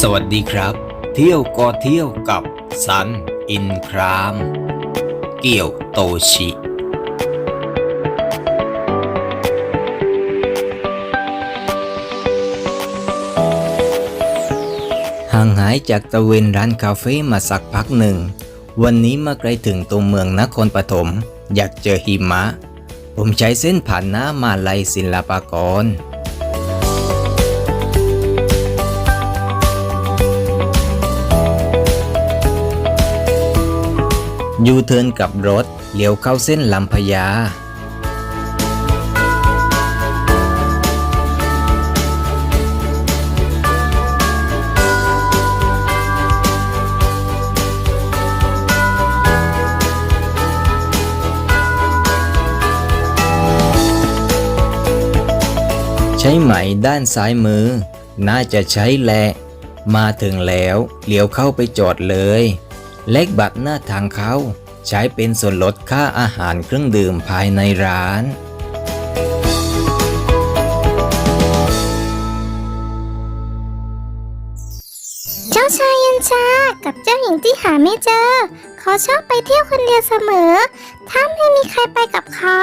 สวัสดีครับ เที่ยวก็เที่ยวกับสันอินคราม เกี่ยวโตชิ ห่างหายจากตะเวนร้านคาเฟ่มาสักพักหนึ่ง วันนี้มาไกลถึงตัวเมืองนครปฐมอยากเจอหิมะ ผมใช้เส้นผ่านหน้ามาลัยศิลปากร ยูเทิร์นกลับรถเลี้ยวเข้าเส้นลำพญาใช้ไหมด้านซ้ายมือ น่าจะใช้แหละ มาถึงแล้วเลี้ยวเข้าไปจอดเลย เลขบัตรหน้าทางเขาใช้เป็นส่วนลดค่าอาหารเครื่องดื่มภายในร้านเจ้าชายยันชากับเจ้าหญิงที่หาไม่เจอ เขาชอบไปเที่ยวคนเดียวเสมอ ถ้าไม่มีใครไปกับเขา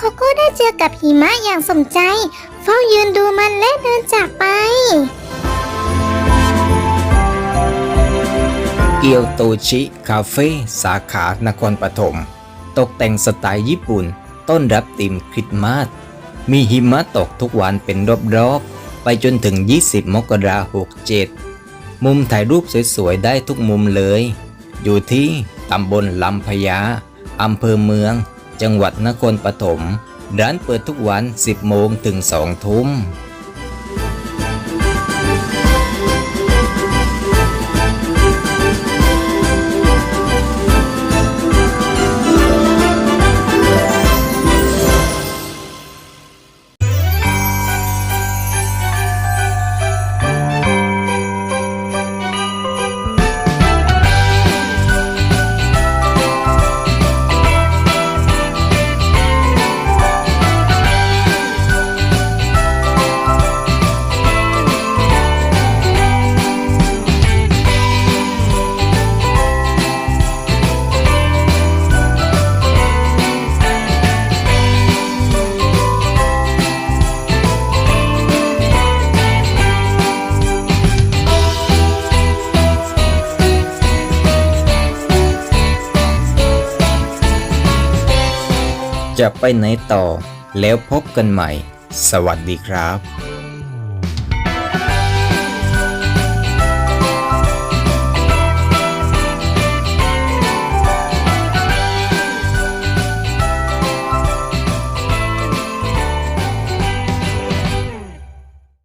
และแล้วเขาก็ได้เจอกับหิมะอย่างสมใจ เฝ้ายืนดูมันและเดินจากไป เกียวโตชิคาเฟ่สาขานครปฐม ตกแต่งสไตล์ญี่ปุ่น ต้อนรับติมคริสต์มาสมีหิมะตกทุกวันเป็นรอบๆ ไปจนถึง 20 มกราคม67 มุมถ่ายรูปสวยๆ ได้ทุกมุมเลย อยู่ที่ตำบลลำพญาอำเภอเมือง จังหวัดนครปฐม ร้านเปิดทุกวัน 10 โมงถึง 2 ทุ่ม จะไปไหนต่อ แล้วพบกันใหม่ สวัสดีครับ